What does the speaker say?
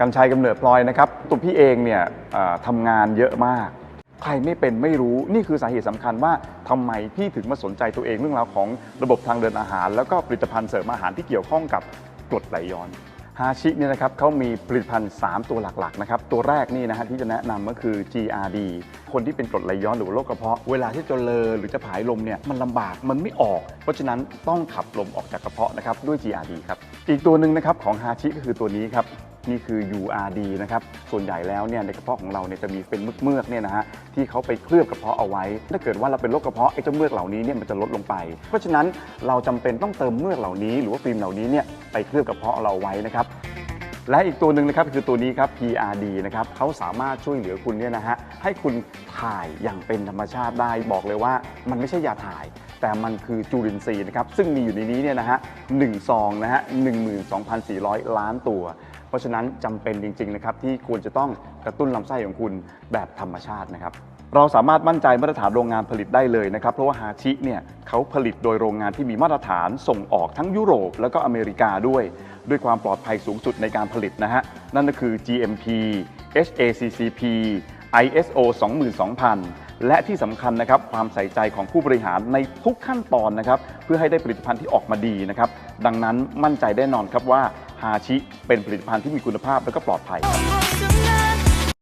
กัญชัยกำเนิดพลอยนะครับตัวพี่เองเนี่ยทำงานเยอะมาก ใครไม่เป็นไม่รู้นี่คือสาเหตุสำคัญว่าทำไมพี่ถึงมาสนใจตัวเองเรื่องราวของระบบทางเดินอาหาร แล้วก็ผลิตภัณฑ์เสริมอาหารที่เกี่ยวข้องกับกรดไหลย้อนฮาชิเนี่ยนะครับเขามีผลิตภัณฑ์ 3 ตัวหลักๆนะครับตัวแรกนี่นะฮะที่จะแนะนำก็คือ GRD คนที่เป็นกรดไหลย้อนหรือว่าโรคกระเพาะเวลาที่จะเลอหรือจะผายลมเนี่ยมันลำบากมันไม่ออก เพราะฉะนั้นต้องขับลมออกจากกระเพาะนะครับด้วย GRD ครับอีกตัวหนึ่งนะครับของฮาชิก็คือตัวนี้ครับ นี่คือ URD นะครับ ส่วนใหญ่แล้วเนี่ยในกระเพาะของเราเนี่ยจะมีเป็นเมือกๆเนี่ยนะฮะที่เขาไปเคลือบกระเพาะเอาไว้ ถ้าเกิดว่าเราเป็นโรคกระเพาะไอ้เจ้าเมือกเหล่านี้เนี่ยมันจะลดลงไป เพราะฉะนั้นเราจำเป็นต้องเติมเมือกเหล่านี้ หรือว่าฟิล์มเหล่านี้เนี่ยไปเคลือบกระเพาะเราไว้นะครับและอีกตัวหนึ่งนะครับคือตัวนี้ครับ PRD นะครับเขาสามารถช่วยเหลือคุณเนี่ยนะฮะให้คุณถ่ายอย่างเป็นธรรมชาติได้บอกเลยว่า มันไม่ใช่ยาถ่าย แต่มันคือจุลินทรีย์นะครับซึ่งมีอยู่ในนี้เนี่ยนะฮะหนึ่งซองนะฮะ12,400ล้านตัว ราะฉะนั้นจำเป็นจริงๆนะครับที่ควรจะต้องกระตุ้นลำไส้ของคุณแบบธรรมชาตินะครับเราสามารถมั่นใจมาตรฐานโรงงานผลิตได้เลยนะครับ เพราะว่าฮาชิเนี่ยเขาผลิตโดยโรงงานที่มีมาตรฐานส่งออกทั้งยุโรป แล้วก็อเมริกาด้วย ด้วยความปลอดภัยสูงสุดในการผลิตนะฮะ นั่นก็คือ GMP HACCP ISO 22000 และที่สำคัญนะครับ ความใส่ใจของผู้บริหารในทุกขั้นตอนนะครับ เพื่อให้ได้ผลิตภัณฑ์ที่ออกมาดีนะครับ ดังนั้นมั่นใจแน่นอนครับว่า ฮาชิเป็นผลิตภัณฑ์ที่มีคุณภาพและก็ปลอดภัยครับ